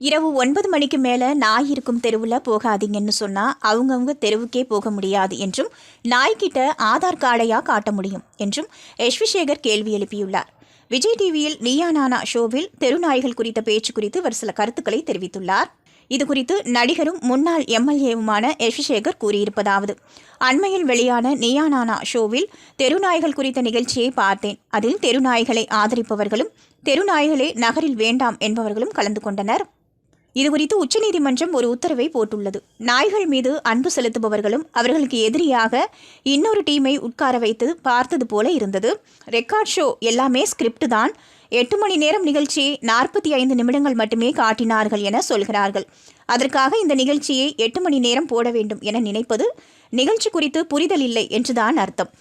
இரவு ஒன்பது மணிக்கு மேலே நாய் இருக்கும் தெருவில் போகாதீங்கன்னு சொன்னால் அவங்கவுங்க தெருவுக்கே போக முடியாது என்றும் நாய்க்கிட்ட ஆதார் கார்டையாக காட்ட முடியும் என்றும் எஸ்வி சேகர் கேள்வி எழுப்பியுள்ளார். விஜய் டிவியில் நீயா நானா ஷோவில் தெருநாய்கள் குறித்த பேச்சு குறித்து அவர் சில கருத்துக்களை தெரிவித்துள்ளார். இது குறித்து நடிகரும் முன்னாள் எம்எல்ஏவுமான யஷ்விசேகர் கூறியிருப்பதாவது அண்மையில் வெளியான நீயா நானா ஷோவில் தெருநாய்கள் குறித்த நிகழ்ச்சியை பார்த்தேன். அதில் தெருநாய்களை ஆதரிப்பவர்களும் தெருநாய்களே நகரில் வேண்டாம் என்பவர்களும் கலந்து கொண்டனர். இதுகுறித்து உச்சநீதிமன்றம் ஒரு உத்தரவை போட்டுள்ளது. நாய்கள் மீது அன்பு செலுத்துபவர்களும் அவர்களுக்கு எதிரியாக இன்னொரு டீமை உட்கார வைத்து பார்த்தது போல இருந்தது. ரெக்கார்ட் ஷோ எல்லாமே ஸ்கிரிப்ட் தான். எட்டு மணி நேரம் நிகழ்ச்சியை நாற்பத்தி ஐந்து நிமிடங்கள் மட்டுமே காட்டினார்கள் என சொல்கிறார்கள். அதற்காக இந்த நிகழ்ச்சியை எட்டு மணி நேரம் போட வேண்டும் என நினைப்பது நிகழ்ச்சி குறித்து புரிதல் இல்லை என்றுதான் அர்த்தம்.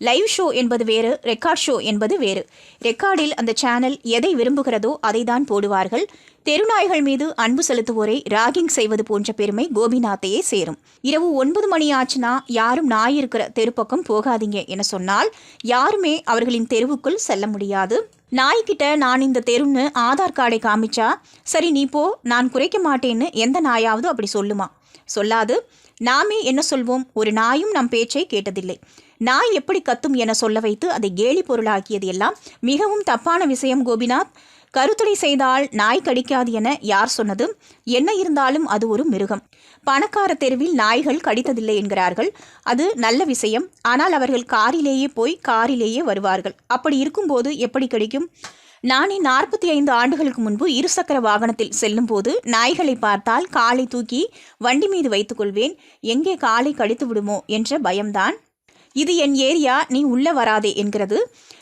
லைவ் ஷோ என்பது வேறு ரெக்கார்ட் ஷோ என்பது வேறு. ரெக்கார்டில் அந்த சேனல் எதை விரும்புகிறதோ அதை தான் போடுவார்கள். தெருநாய்கள் மீது அன்பு செலுத்துவோரை ராகிங் செய்வது போன்ற பெருமை கோபிநாத்தையே சேரும். இரவு ஒன்பது மணி ஆச்சுன்னா யாரும் நாய் இருக்கிற தெருப்பக்கம் போகாதீங்க என சொன்னால் யாருமே அவர்களின் தெருவுக்குள் செல்ல முடியாது. நாய்கிட்ட நான் இந்த தெருன்னு ஆதார் கார்டை காமிச்சா சரி நீ போ நான் குறைக்க மாட்டேன்னு எந்த நாயாவது அப்படி சொல்லுமா? சொல்லாது நாமே என்ன சொல்வோம்? ஒரு நாயும் நம் பேச்சை கேட்டதில்லை. நாய் எப்படி கத்தும் என சொல்ல வைத்து அதை கேலி பொருளாக்கியது எல்லாம் மிகவும் தப்பான விஷயம் கோபிநாத். கருத்தடை செய்தால் நாய் கடிக்காது என யார் சொன்னது? என்ன இருந்தாலும் அது ஒரு மிருகம். பணக்கார தெருவில் நாய்கள் கடித்ததில்லை என்கிறார்கள். அது நல்ல விஷயம். ஆனால் அவர்கள் காரிலேயே போய் காரிலேயே வருவார்கள். அப்படி இருக்கும்போது எப்படி கடிக்கும்? நானே நாற்பத்தி ஐந்து ஆண்டுகளுக்கு முன்பு இருசக்கர வாகனத்தில் செல்லும்போது நாய்களை பார்த்தால் காலை தூக்கி வண்டி மீது வைத்துக்கொள்வேன் எங்கே காலை கடித்து விடுமோ என்ற பயம்தான். இது என் ஏரியா நீ உள்ள வராதே என்கிறது.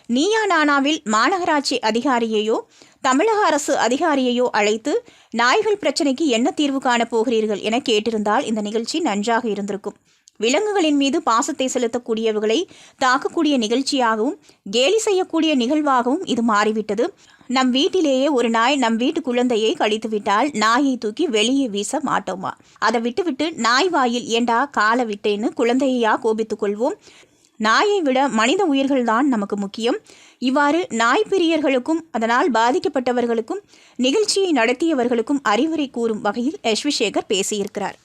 நீயா நானாவில் மாநகராட்சி அதிகாரியையோ தமிழக அரசு அதிகாரியையோ அழைத்து நாய்கள் பிரச்சனைக்கு என்ன தீர்வு காணப் போகிறீர்கள் என கேட்டிருந்தால் இந்த நிகழ்ச்சி நன்றாக இருந்திருக்கும். விலங்குகளின் மீது பாசத்தை செலுத்தக்கூடியவர்களை தாக்கக்கூடிய நிகழ்ச்சியாகவும் கேலி செய்யக்கூடிய நிகழ்வாகவும் இது மாறிவிட்டது. நம் வீட்டிலேயே ஒரு நாய் நம் வீட்டு குழந்தையை கடித்து விட்டால் நாயை தூக்கி வெளியே வீச மாட்டோமா? அதை விட்டுவிட்டு நாய் வாயில் ஏண்டா காலை விட்டேன்னு குழந்தையா கோபித்துக் கொள்வோம்? நாயை விட மனித உயிர்கள்தான் நமக்கு முக்கியம். இவ்வாறு நாய் பிரியர்களுக்கும் அதனால் பாதிக்கப்பட்டவர்களுக்கும் நிகழ்ச்சியை நடத்தியவர்களுக்கும் அறிவுரை கூறும் வகையில் யஸ்விசேகர் பேசியிருக்கிறார்.